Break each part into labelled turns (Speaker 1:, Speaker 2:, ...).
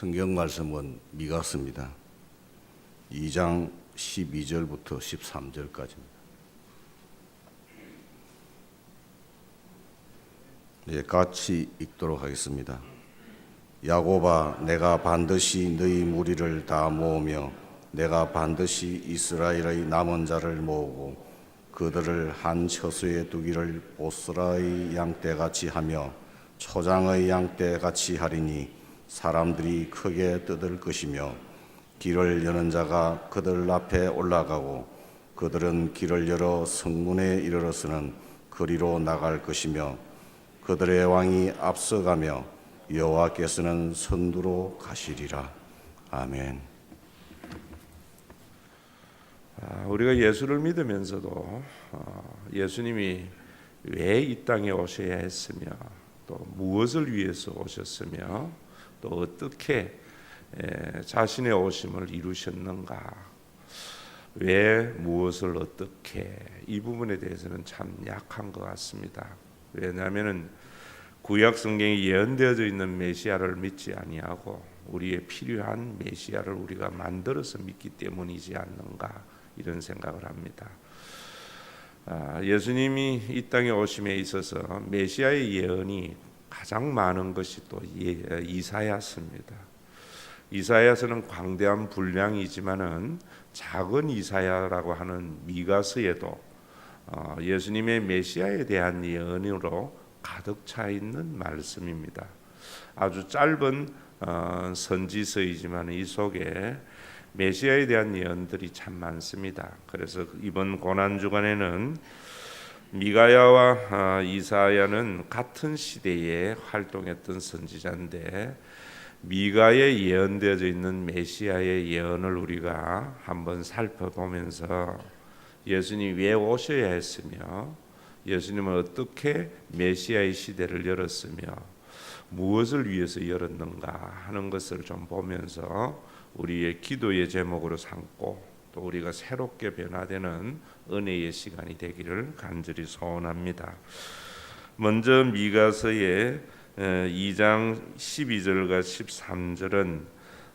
Speaker 1: 성경 말씀은 미가서입니다. 2장 12절부터 13절까지입니다. 예, 같이 읽도록 하겠습니다. 야곱아, 내가 반드시 너희 무리를 다 모으며 내가 반드시 이스라엘의 남은 자를 모으고 그들을 한 처소에 두기를 보스라의 양떼같이 하며 초장의 양떼같이 하리니 사람들이 크게 떠들 것이며 길을 여는 자가 그들 앞에 올라가고 그들은 길을 열어 성문에 이르러서는 거리로 나갈 것이며 그들의 왕이 앞서가며 여호와께서는 선두로 가시리라 아멘.
Speaker 2: 아, 우리가 예수를 믿으면서도 어, 예수님이 왜 이 땅에 오셔야 했으며 또 무엇을 위해서 오셨으며 또 어떻게 에, 자신의 오심을 이루셨는가 왜 무엇을 어떻게 이 부분에 대해서는 참 약한 것 같습니다. 왜냐하면은 구약 성경에 예언되어져 있는 메시아를 믿지 아니하고 우리의 필요한 메시아를 우리가 만들어서 믿기 때문이지 않는가 이런 생각을 합니다. 아, 예수님이 이 땅에 오심에 있어서 메시아의 예언이 가장 많은 것이 또 예, 이사야서입니다. 이사야서는 광대한 분량이지만은 작은 이사야라고 하는 미가서에도 어, 예수님의 메시아에 대한 예언으로 가득 차 있는 말씀입니다. 아주 짧은 어, 선지서이지만 이 속에 메시아에 대한 예언들이 참 많습니다. 그래서 이번 고난 주간에는 미가야와 아, 이사야는 같은 시대에 활동했던 선지자인데 미가에 예언되어져 있는 메시아의 예언을 우리가 한번 살펴보면서 예수님 왜 오셔야 했으며 예수님은 어떻게 메시아의 시대를 열었으며 무엇을 위해서 열었는가 하는 것을 좀 보면서 우리의 기도의 제목으로 삼고 또 우리가 새롭게 변화되는 은혜의 시간이 되기를 간절히 소원합니다. 먼저 미가서의 2장 12절과 13절은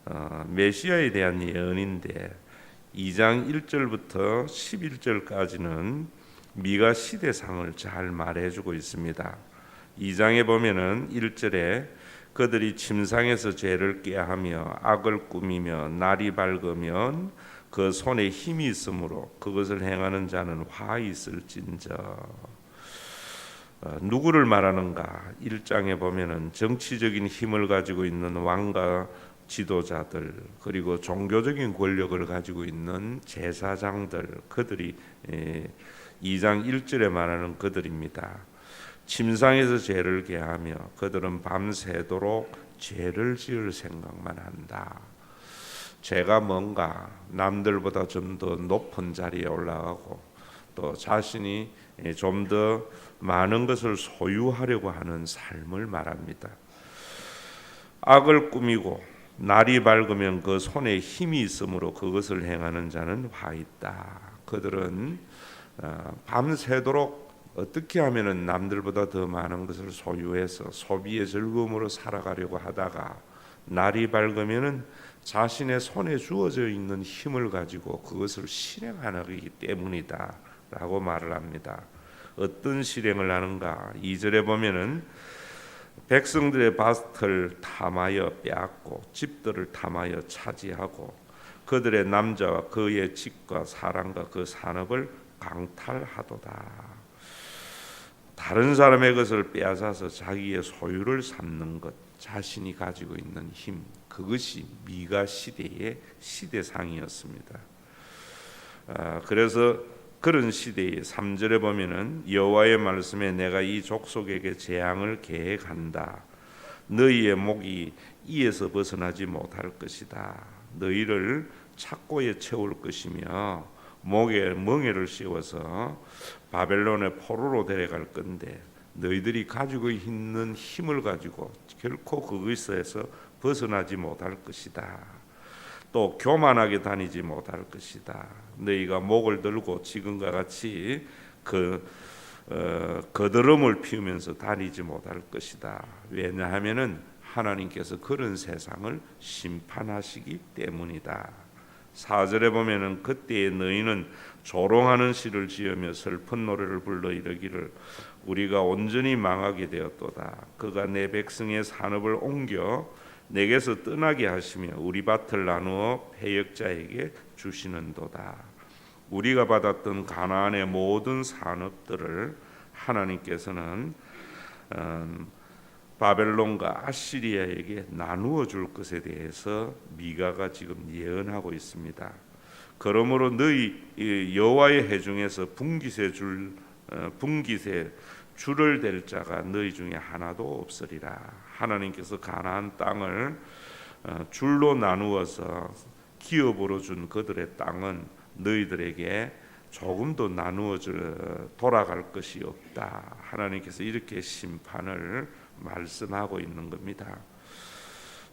Speaker 2: 어, 메시아에 대한 예언인데 2장 1절부터 11절까지는 미가 시대상을 잘 말해주고 있습니다. 2장에 보면은 1절에 그들이 침상에서 죄를 깨하며 악을 꾸미며 날이 밝으면 그 손에 힘이 있으므로 그것을 행하는 자는 화 있을진저 어, 누구를 말하는가? 1장에 보면은 정치적인 힘을 가지고 있는 왕과 지도자들 그리고 종교적인 권력을 가지고 있는 제사장들 그들이 2장 1절에 말하는 그들입니다. 침상에서 죄를 개하며 그들은 밤새도록 죄를 지을 생각만 한다. 죄가 뭔가 남들보다 좀 더 높은 자리에 올라가고 또 자신이 좀 더 많은 것을 소유하려고 하는 삶을 말합니다. 악을 꾸미고 날이 밝으면 그 손에 힘이 있으므로 그것을 행하는 자는 화 있다. 그들은 어, 밤새도록 어떻게 하면은 남들보다 더 많은 것을 소유해서 소비의 즐거움으로 살아가려고 하다가 날이 밝으면은 자신의 손에 주어져 있는 힘을 가지고 그것을 실행하기 때문이다 라고 말을 합니다. 어떤 실행을 하는가? 2절에 보면은 백성들의 밭을 탐하여 빼앗고 집들을 탐하여 차지하고 그들의 남자와 그의 집과 사람과 그 산업을 강탈하도다. 다른 사람의 것을 빼앗아서 자기의 소유를 삼는 것, 자신이 가지고 있는 힘, 그것이 미가 시대의 시대상이었습니다. 아, 그래서 그런 시대의 3절에 보면은 여호와의 말씀에 내가 이 족속에게 재앙을 계획한다. 너희의 목이 이에서 벗어나지 못할 것이다. 너희를 착고에 채울 것이며 목에 멍에를 씌워서 바벨론의 포로로 데려갈 건데 너희들이 가지고 있는 힘을 가지고 결코 그것에서 벗어나지 못할 것이다. 또 교만하게 다니지 못할 것이다. 너희가 목을 들고 지금과 같이 그 어, 거드름을 피우면서 다니지 못할 것이다. 왜냐하면은 하나님께서 그런 세상을 심판하시기 때문이다. 4절에 보면은 그때에 너희는 조롱하는 시를 지으며 슬픈 노래를 불러 이르기를 우리가 온전히 망하게 되었도다. 그가 내 백성의 산업을 옮겨 내게서 떠나게 하시며 우리 밭을 나누어 패역자에게 주시는도다. 우리가 받았던 가나안의 모든 산업들을 하나님께서는 음, 바벨론과 아시리아에게 나누어 줄 것에 대해서 미가가 지금 예언하고 있습니다. 그러므로 너희 이 여호와의 회중에서 분기세 줄 어, 분기세 줄을 댈 자가 너희 중에 하나도 없으리라. 하나님께서 가나안 땅을 어, 줄로 나누어서 기업으로 준 그들의 땅은 너희들에게 조금도 나누어 줄 돌아갈 것이 없다. 하나님께서 이렇게 심판을 말씀하고 있는 겁니다.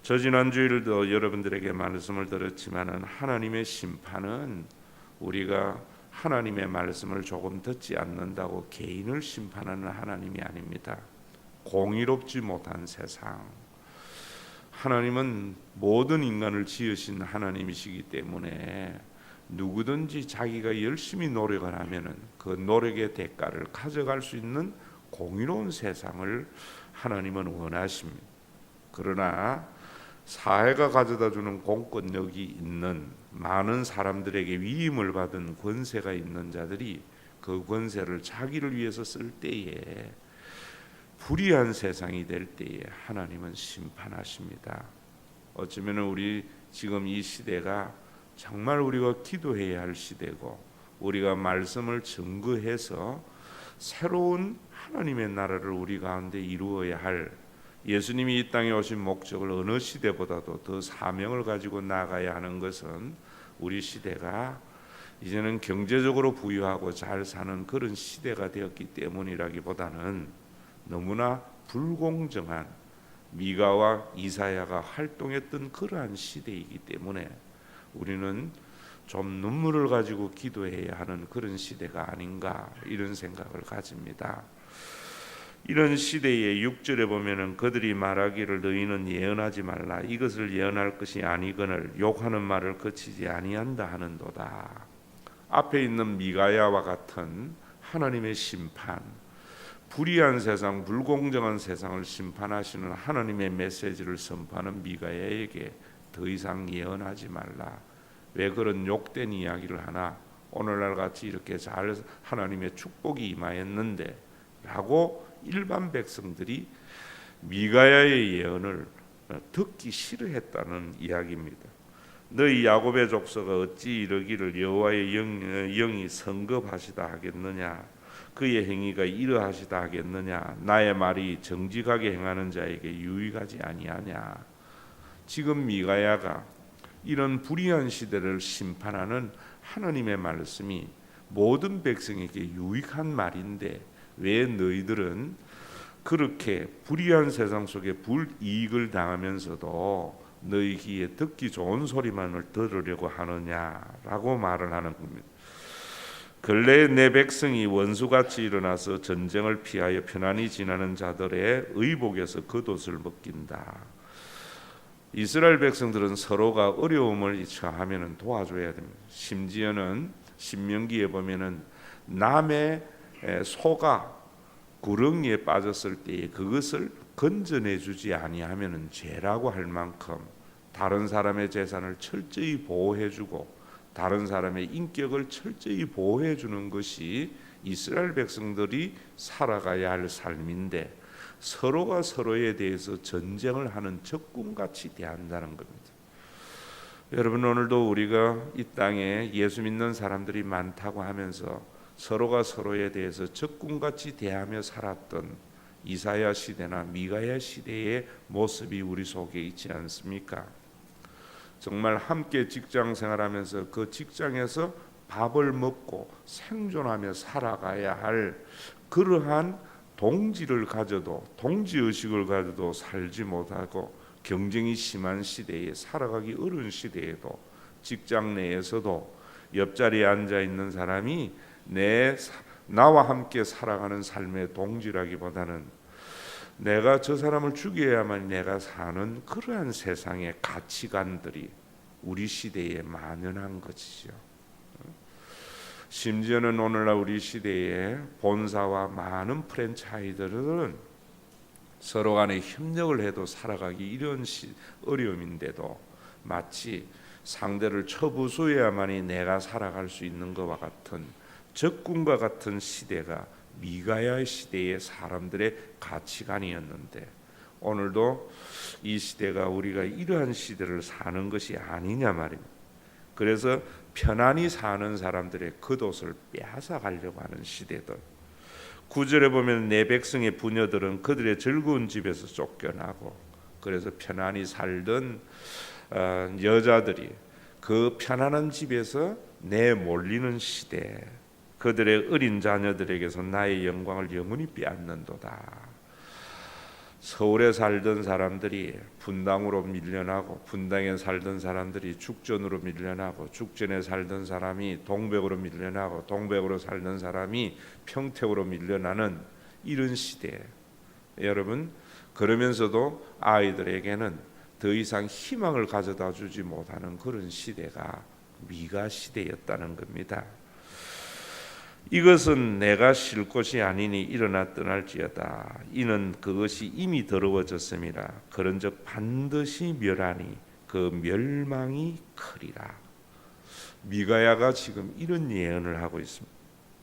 Speaker 2: 저 지난 주일도 여러분들에게 말씀을 드렸지만은 하나님의 심판은 우리가 하나님의 말씀을 조금 듣지 않는다고 개인을 심판하는 하나님이 아닙니다. 공의롭지 못한 세상. 하나님은 모든 인간을 지으신 하나님이시기 때문에 누구든지 자기가 열심히 노력을 하면은 그 노력의 대가를 가져갈 수 있는 공의로운 세상을 하나님은 원하십니다. 그러나 사회가 가져다 주는 공권력이 있는 많은 사람들에게 위임을 받은 권세가 있는 자들이 그 권세를 자기를 위해서 쓸 때에 불의한 세상이 될 때에 하나님은 심판하십니다. 어쩌면 우리 지금 이 시대가 정말 우리가 기도해야 할 시대고 우리가 말씀을 증거해서 새로운 하나님의 나라를 우리 가운데 이루어야 할 예수님이 이 땅에 오신 목적을 어느 시대보다도 더 사명을 가지고 나가야 하는 것은 우리 시대가 이제는 경제적으로 부유하고 잘 사는 그런 시대가 되었기 때문이라기보다는 너무나 불공정한 미가와 이사야가 활동했던 그러한 시대이기 때문에 우리는 좀 눈물을 가지고 기도해야 하는 그런 시대가 아닌가 이런 생각을 가집니다. 이런 시대에 6절에 보면은 그들이 말하기를 너희는 예언하지 말라 이것을 예언할 것이 아니거늘 욕하는 말을 거치지 아니한다 하는도다. 앞에 있는 미가야와 같은 하나님의 심판 불의한 세상 불공정한 세상을 심판하시는 하나님의 메시지를 선포하는 미가야에게 더 이상 예언하지 말라. 왜 그런 욕된 이야기를 하나 오늘날 같이 이렇게 잘 하나님의 축복이 임하였는데 라고 일반 백성들이 미가야의 예언을 듣기 싫어했다는 이야기입니다. 너희 야곱의 족속아 어찌 이러기를 여호와의 영, 영이 성급하시다 하겠느냐? 그의 행위가 이러하시다 하겠느냐? 나의 말이 정직하게 행하는 자에게 유익하지 아니하냐? 지금 미가야가 이런 불의한 시대를 심판하는 하나님의 말씀이 모든 백성에게 유익한 말인데 왜 너희들은 그렇게 불의한 세상 속에 불이익을 당하면서도 너희 귀에 듣기 좋은 소리만을 들으려고 하느냐라고 말을 하는 겁니다. 근래 내 백성이 원수같이 일어나서 전쟁을 피하여 편안히 지나는 자들의 의복에서 겉옷을 벗긴다. 이스라엘 백성들은 서로가 어려움을 처하면 도와줘야 됩니다. 심지어는 신명기에 보면은 남의 소가 구렁이에 빠졌을 때에 그것을 건져내 주지 아니하면은 죄라고 할 만큼 다른 사람의 재산을 철저히 보호해 주고 다른 사람의 인격을 철저히 보호해 주는 것이 이스라엘 백성들이 살아가야 할 삶인데 서로가 서로에 대해서 전쟁을 하는 적군같이 대한다는 겁니다. 여러분 오늘도 우리가 이 땅에 예수 믿는 사람들이 많다고 하면서 서로가 서로에 대해서 적군같이 대하며 살았던 이사야 시대나 미가야 시대의 모습이 우리 속에 있지 않습니까? 정말 함께 직장 생활하면서 그 직장에서 밥을 먹고 생존하며 살아가야 할 그러한 동지를 가져도 동지 의식을 가져도 살지 못하고 경쟁이 심한 시대에 살아가기 어려운 시대에도 직장 내에서도 옆자리에 앉아 있는 사람이 내 나와 함께 살아가는 삶의 동지라기보다는 내가 저 사람을 죽여야만 내가 사는 그러한 세상의 가치관들이 우리 시대에 만연한 것이죠. 심지어는 오늘날 우리 시대에 본사와 많은 프랜차이즈들은 서로 간에 협력을 해도 살아가기 이런 시, 어려움인데도 마치 상대를 처부수해야만이 내가 살아갈 수 있는 것과 같은 적군과 같은 시대가 미가야 시대의 사람들의 가치관이었는데 오늘도 이 시대가 우리가 이러한 시대를 사는 것이 아니냐 말입니다. 그래서 편안히 사는 사람들의 겉옷을 빼앗아 가려고 하는 시대들. 구절에 보면 내 백성의 부녀들은 그들의 즐거운 집에서 쫓겨나고 그래서 편안히 살던 어, 여자들이 그 편안한 집에서 내 몰리는 시대 그들의 어린 자녀들에게서 나의 영광을 영원히 빼앗는도다. 서울에 살던 사람들이 분당으로 밀려나고 분당에 살던 사람들이 죽전으로 밀려나고 죽전에 살던 사람이 동백으로 밀려나고 동백으로 살던 사람이 평택으로 밀려나는 이런 시대. 여러분 그러면서도 아이들에게는 더 이상 희망을 가져다 주지 못하는 그런 시대가 미가 시대였다는 겁니다. 이것은 내가 쉴 곳이 아니니 일어나 떠날지어다. 이는 그것이 이미 더러워졌음이라. 그런즉 반드시 멸하니 그 멸망이 크리라. 미가야가 지금 이런 예언을 하고 있습니다.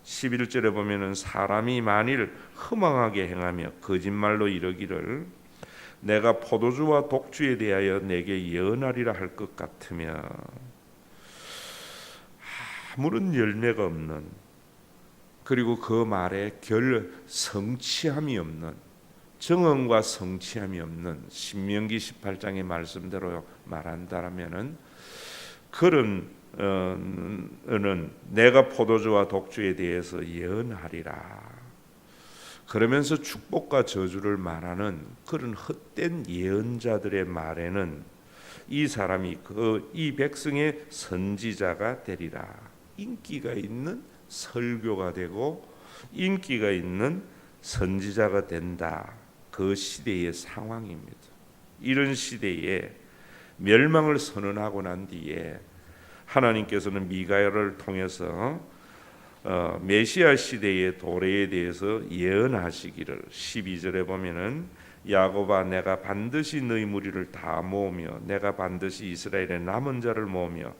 Speaker 2: 11절에 보면은 사람이 만일 허망하게 행하며 거짓말로 이르기를 내가 포도주와 독주에 대하여 내게 예언하리라 할 것 같으며 아무런 열매가 없는 그리고 그 말에 결 성취함이 없는 정언과 성취함이 없는 신명기 18장의 말씀대로 말한다면은 그런 어는 내가 포도주와 독주에 대해서 예언하리라. 그러면서 축복과 저주를 말하는 그런 헛된 예언자들의 말에는 이 사람이 그 이 백성의 선지자가 되리라. 인기가 있는 설교가 되고 인기가 있는 선지자가 된다. 그 시대의 상황입니다. 이런 시대에 멸망을 선언하고 난 뒤에 하나님께서는 미가야를 통해서 어, 메시아 시대의 도래에 대해서 예언하시기를 12절에 보면은 야곱아 내가 반드시 너희 무리를 다 모으며 내가 반드시 이스라엘의 남은 자를 모으며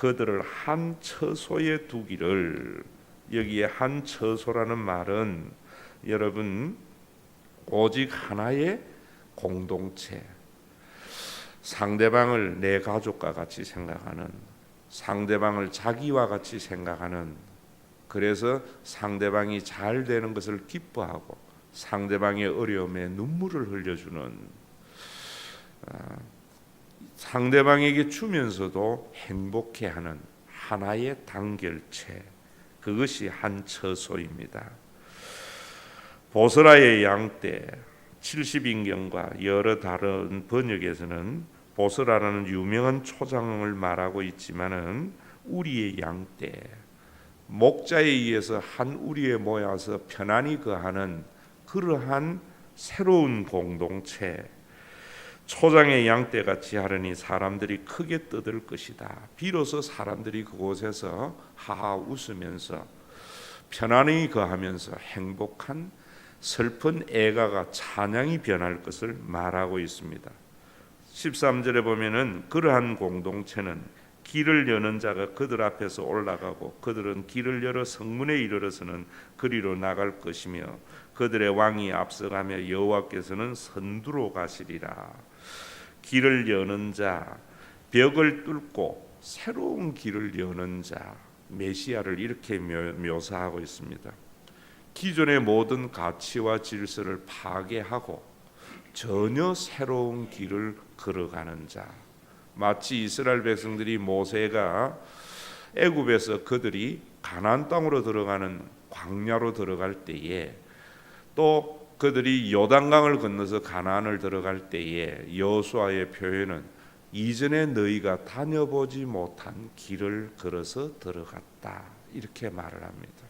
Speaker 2: 그들을 한 처소에 두기를 여기에 한 처소라는 말은 여러분 오직 하나의 공동체 상대방을 내 가족과 같이 생각하는 상대방을 자기와 같이 생각하는 그래서 상대방이 잘 되는 것을 기뻐하고 상대방의 어려움에 눈물을 흘려주는 아, 상대방에게 주면서도 행복해하는 하나의 단결체 그것이 한 처소입니다. 보스라의 양떼 70인경과 여러 다른 번역에서는 보스라라는 유명한 초장을 말하고 있지만은 우리의 양떼 목자에 의해서 한 우리에 모여서 편안히 거하는 그러한 새로운 공동체 초장의 양떼 같이 하려니 사람들이 크게 떠들 것이다. 비로소 사람들이 그곳에서 하하 웃으면서 편안히 거하면서 행복한 슬픈 애가가 찬양이 변할 것을 말하고 있습니다. 13절에 보면은 그러한 공동체는 길을 여는 자가 그들 앞에서 올라가고 그들은 길을 열어 성문에 이르러서는 그리로 나갈 것이며 그들의 왕이 앞서가며 여호와께서는 선두로 가시리라. 길을 여는 자, 벽을 뚫고 새로운 길을 여는 자, 메시아를 이렇게 묘사하고 있습니다. 기존의 모든 가치와 질서를 파괴하고 전혀 새로운 길을 걸어가는 자. 마치 이스라엘 백성들이 모세가 애굽에서 그들이 가나안 땅으로 들어가는 광야로 들어갈 때에 또 그들이 요단강을 건너서 가나안을 들어갈 때에 여호수아의 표현은 이전에 너희가 다녀보지 못한 길을 걸어서 들어갔다 이렇게 말을 합니다.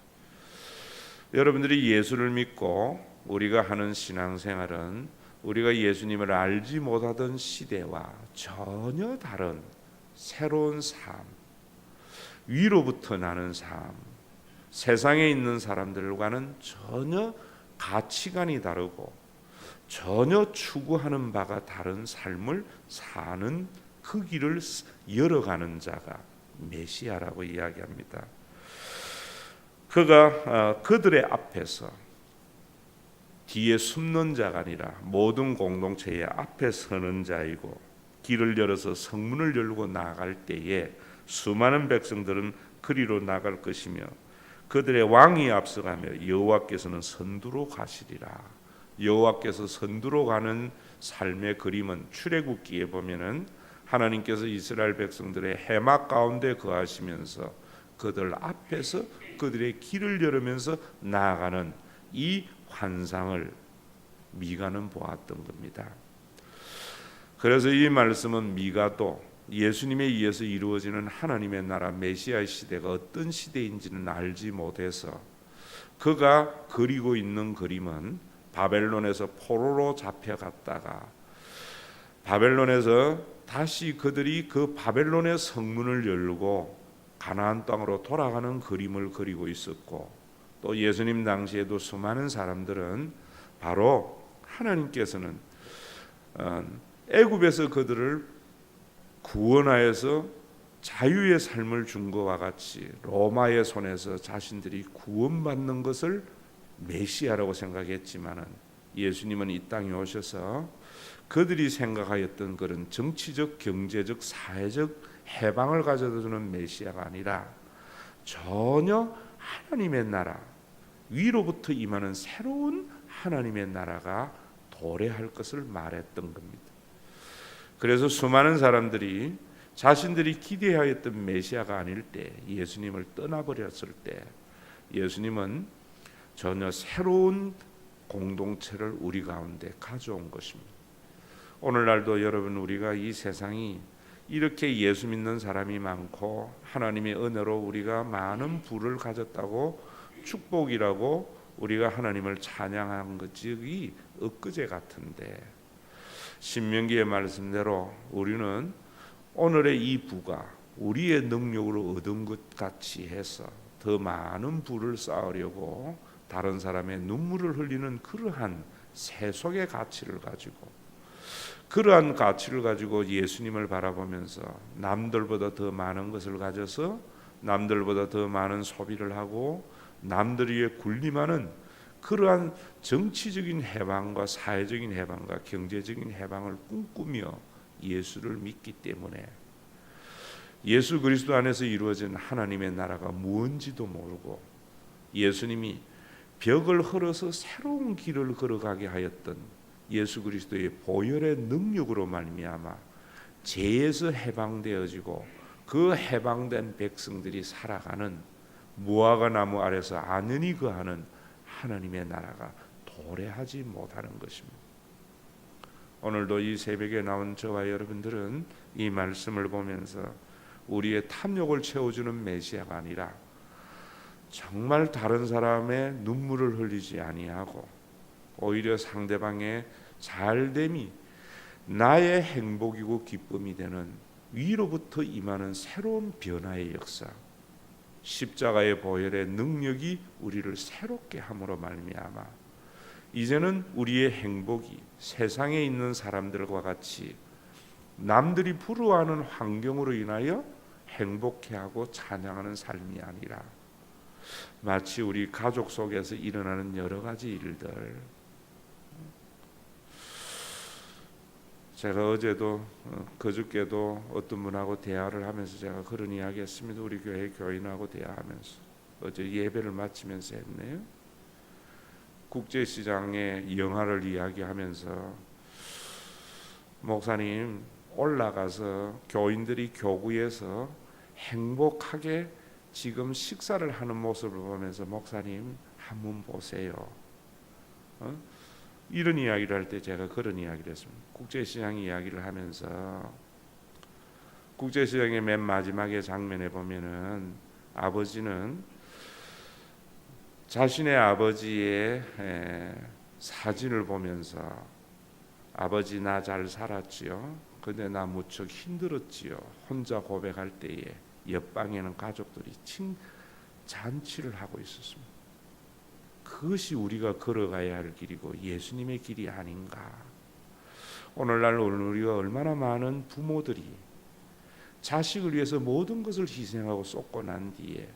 Speaker 2: 여러분들이 예수를 믿고 우리가 하는 신앙생활은 우리가 예수님을 알지 못하던 시대와 전혀 다른 새로운 삶, 위로부터 나는 삶, 세상에 있는 사람들과는 전혀 가치관이 다르고 전혀 추구하는 바가 다른 삶을 사는 그 길을 열어가는 자가 메시아라고 이야기합니다. 그가 어, 그들의 앞에서 뒤에 숨는 자가 아니라 모든 공동체의 앞에 서는 자이고 길을 열어서 성문을 열고 나아갈 때에 수많은 백성들은 그리로 나갈 것이며 그들의 왕이 앞서가며 여호와께서는 선두로 가시리라. 여호와께서 선두로 가는 삶의 그림은 출애굽기에 보면은 하나님께서 이스라엘 백성들의 해막 가운데 거하시면서 그들 앞에서 그들의 길을 열으면서 나아가는 이 환상을 미가는 보았던 겁니다. 그래서 이 말씀은 미가도 예수님에 의해서 이루어지는 하나님의 나라 메시아의 시대가 어떤 시대인지는 알지 못해서 그가 그리고 있는 그림은 바벨론에서 포로로 잡혀갔다가 바벨론에서 다시 그들이 그 바벨론의 성문을 열고 가나안 땅으로 돌아가는 그림을 그리고 있었고 또 예수님 당시에도 수많은 사람들은 바로 하나님께서는 어, 애굽에서 그들을 구원하여서 자유의 삶을 준 것과 같이 로마의 손에서 자신들이 구원받는 것을 메시아라고 생각했지만은 예수님은 이 땅에 오셔서 그들이 생각하였던 그런 정치적, 경제적, 사회적 해방을 가져다 주는 메시아가 아니라 전혀 하나님의 나라 위로부터 임하는 새로운 하나님의 나라가 도래할 것을 말했던 겁니다. 그래서 수많은 사람들이 자신들이 기대하였던 메시아가 아닐 때 예수님을 떠나버렸을 때 예수님은 전혀 새로운 공동체를 우리 가운데 가져온 것입니다. 오늘날도 여러분 우리가 이 세상이 이렇게 예수 믿는 사람이 많고 하나님의 은혜로 우리가 많은 부를 가졌다고 축복이라고 우리가 하나님을 찬양한 것이 엊그제 같은데 신명기의 말씀대로 우리는 오늘의 이 부가 우리의 능력으로 얻은 것 같이 해서 더 많은 부를 쌓으려고 다른 사람의 눈물을 흘리는 그러한 세속의 가치를 가지고 그러한 가치를 가지고 예수님을 바라보면서 남들보다 더 많은 것을 가져서 남들보다 더 많은 소비를 하고 남들에게 군림하는 그러한 정치적인 해방과 사회적인 해방과 경제적인 해방을 꿈꾸며 예수를 믿기 때문에 예수 그리스도 안에서 이루어진 하나님의 나라가 무엇인지도 모르고 예수님이 벽을 헐어서 새로운 길을 걸어가게 하였던 예수 그리스도의 보혈의 능력으로 말미암아 죄에서 해방되어지고 그 해방된 백성들이 살아가는 무화과 나무 아래서 안연히 거하는 하나님의 나라가 도래하지 못하는 것입니다. 오늘도 이 새벽에 나온 저와 여러분들은 이 말씀을 보면서 우리의 탐욕을 채워주는 메시아가 아니라 정말 다른 사람의 눈물을 흘리지 아니하고 오히려 상대방의 잘됨이 나의 행복이고 기쁨이 되는 위로부터 임하는 새로운 변화의 역사 십자가의 보혈의 능력이 우리를 새롭게 함으로 말미암아 이제는 우리의 행복이 세상에 있는 사람들과 같이 남들이 부러워하는 환경으로 인하여 행복해하고 찬양하는 삶이 아니라 마치 우리 가족 속에서 일어나는 여러 가지 일들 제가 어제도 어, 그저께도 어떤 분하고 대화를 하면서 제가 그런 이야기 했습니다. 우리 교회 교인하고 대화하면서 어제 예배를 마치면서 했네요. 국제시장의 영화를 이야기하면서 목사님 올라가서 교인들이 교구에서 행복하게 지금 식사를 하는 모습을 보면서 목사님 한번 보세요. 어? 이런 이야기를 할 때 제가 그런 이야기를 했습니다. 국제시장 이야기를 하면서 국제시장의 맨 마지막에 장면에 보면은 아버지는 자신의 아버지의 에, 사진을 보면서 아버지 나 잘 살았지요. 근데 나 무척 힘들었지요. 혼자 고백할 때에 옆방에는 가족들이 칭 잔치를 하고 있었습니다. 그것이 우리가 걸어가야 할 길이고 예수님의 길이 아닌가. 오늘날 우리가 얼마나 많은 부모들이 자식을 위해서 모든 것을 희생하고 쏟고 난 뒤에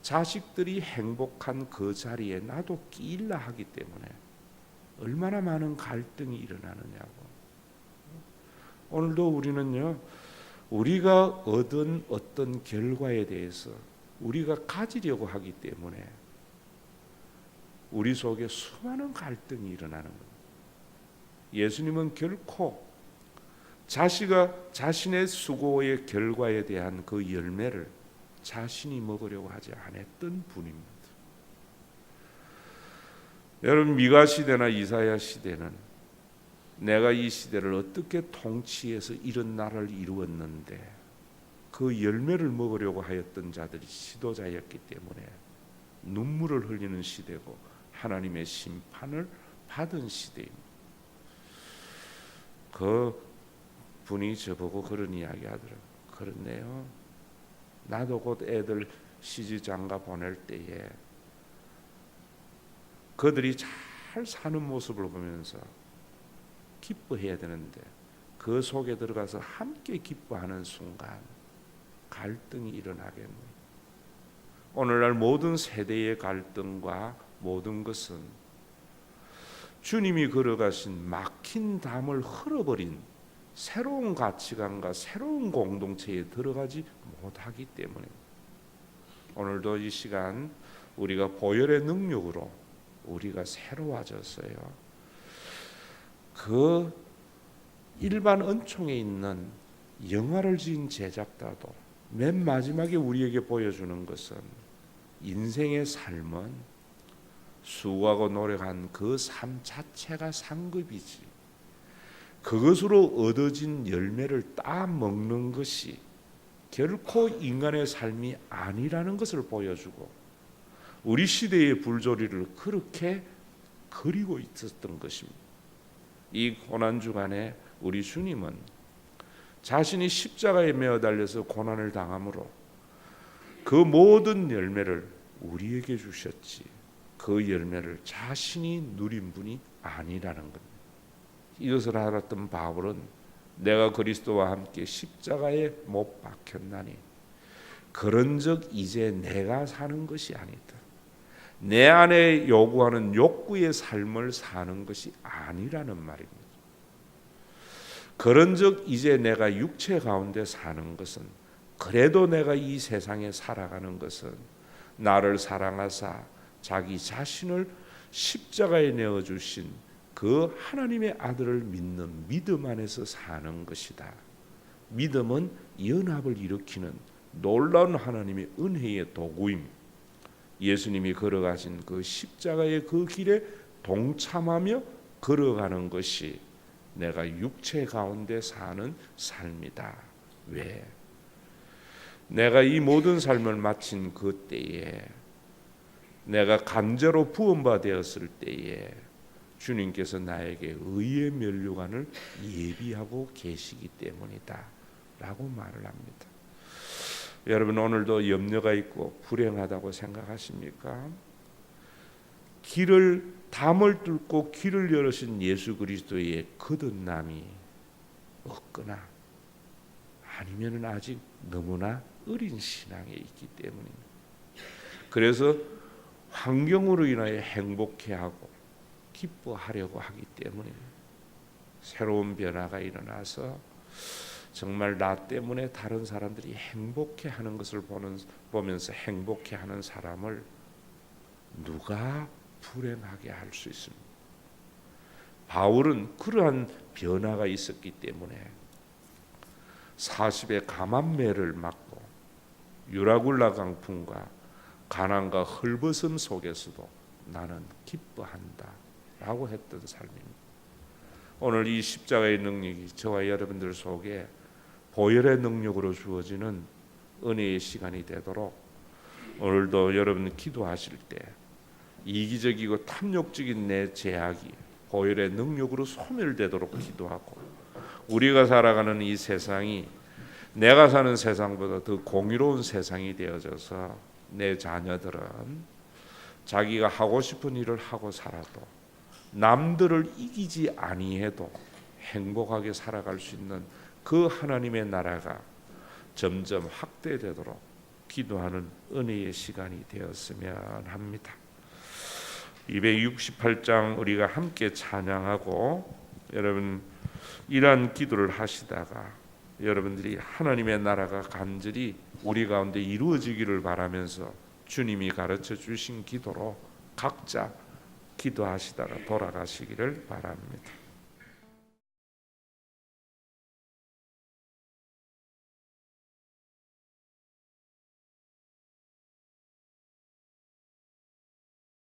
Speaker 2: 자식들이 행복한 그 자리에 나도 끼일라 하기 때문에 얼마나 많은 갈등이 일어나느냐고. 오늘도 우리는요, 우리가 얻은 어떤 결과에 대해서 우리가 가지려고 하기 때문에 우리 속에 수많은 갈등이 일어나는 겁니다. 예수님은 결코 자시가 자신의 수고의 결과에 대한 그 열매를 자신이 먹으려고 하지 않았던 분입니다. 여러분 미가 시대나 이사야 시대는 내가 이 시대를 어떻게 통치해서 이런 나라를 이루었는데 그 열매를 먹으려고 하였던 자들이 지도자였기 때문에 눈물을 흘리는 시대고 하나님의 심판을 받은 시대입니다. 그 분이 저보고 그런 이야기 하더라고요. 그렇네요. 나도 곧 애들 시집 장가 보낼 때에 그들이 잘 사는 모습을 보면서 기뻐해야 되는데 그 속에 들어가서 함께 기뻐하는 순간 갈등이 일어나겠네요. 오늘날 모든 세대의 갈등과 모든 것은 주님이 걸어가신 막힌 담을 흘어버린 새로운 가치관과 새로운 공동체에 들어가지 못하기 때문에 오늘도 이 시간 우리가 보혈의 능력으로 우리가 새로워졌어요. 그 일반 은총에 있는 영화를 지은 제작자도 맨 마지막에 우리에게 보여주는 것은 인생의 삶은 수고하고 노력한 그 삶 자체가 상급이지. 그것으로 얻어진 열매를 따 먹는 것이 결코 인간의 삶이 아니라는 것을 보여주고 우리 시대의 불조리를 그렇게 그리고 있었던 것입니다. 이 고난 주간에 우리 주님은 자신이 십자가에 매어 달려서 고난을 당함으로 그 모든 열매를 우리에게 주셨지. 그 열매를 자신이 누린 분이 아니라는 겁니다. 이것을 알았던 바울은 내가 그리스도와 함께 십자가에 못 박혔나니 그런즉 이제 내가 사는 것이 아니다. 내 안에 요구하는 욕구의 삶을 사는 것이 아니라는 말입니다. 그런즉 이제 내가 육체 가운데 사는 것은 그래도 내가 이 세상에 살아가는 것은 나를 사랑하사 자기 자신을 십자가에 내어 주신 그 하나님의 아들을 믿는 믿음 안에서 사는 것이다. 믿음은 연합을 일으키는 놀라운 하나님의 은혜의 도구임. 예수님이 걸어가신 그 십자가의 그 길에 동참하며 걸어가는 것이 내가 육체 가운데 사는 삶이다. 왜? 내가 이 모든 삶을 마친 그 때에 내가 간제로 부음받았을 때에 주님께서 나에게 의의 면류관을 예비하고 계시기 때문이다라고 말을 합니다. 여러분 오늘도 염려가 있고 불행하다고 생각하십니까? 길을 담을 뚫고 길을 열으신 예수 그리스도의 거듭남이 없거나 아니면은 아직 너무나 어린 신앙에 있기 때문입니다. 그래서 환경으로 인하여 행복해하고 기뻐하려고 하기 때문에 새로운 변화가 일어나서 정말 나 때문에 다른 사람들이 행복해하는 것을 보는 보면서 행복해하는 사람을 누가 불행하게 할 수 있습니까? 바울은 그러한 변화가 있었기 때문에 40의 가만매를 맞고 유라굴라 강풍과 가난과 헐벗음 속에서도 나는 기뻐한다 라고 했던 삶입니다. 오늘 이 십자가의 능력이 저와 여러분들 속에 보혈의 능력으로 주어지는 은혜의 시간이 되도록 오늘도 여러분 기도하실 때 이기적이고 탐욕적인 내 제약이 보혈의 능력으로 소멸되도록 기도하고 우리가 살아가는 이 세상이 내가 사는 세상보다 더 공의로운 세상이 되어져서 내 자녀들은 자기가 하고 싶은 일을 하고 살아도 남들을 이기지 아니해도 행복하게 살아갈 수 있는 그 하나님의 나라가 점점 확대되도록 기도하는 은혜의 시간이 되었으면 합니다. 268장 우리가 함께 찬양하고 여러분 이러한 기도를 하시다가 여러분들이 하나님의 나라가 간절히 우리 가운데 이루어지기를 바라면서 주님이 가르쳐 주신 기도로 각자 기도하시다가 돌아가시기를 바랍니다.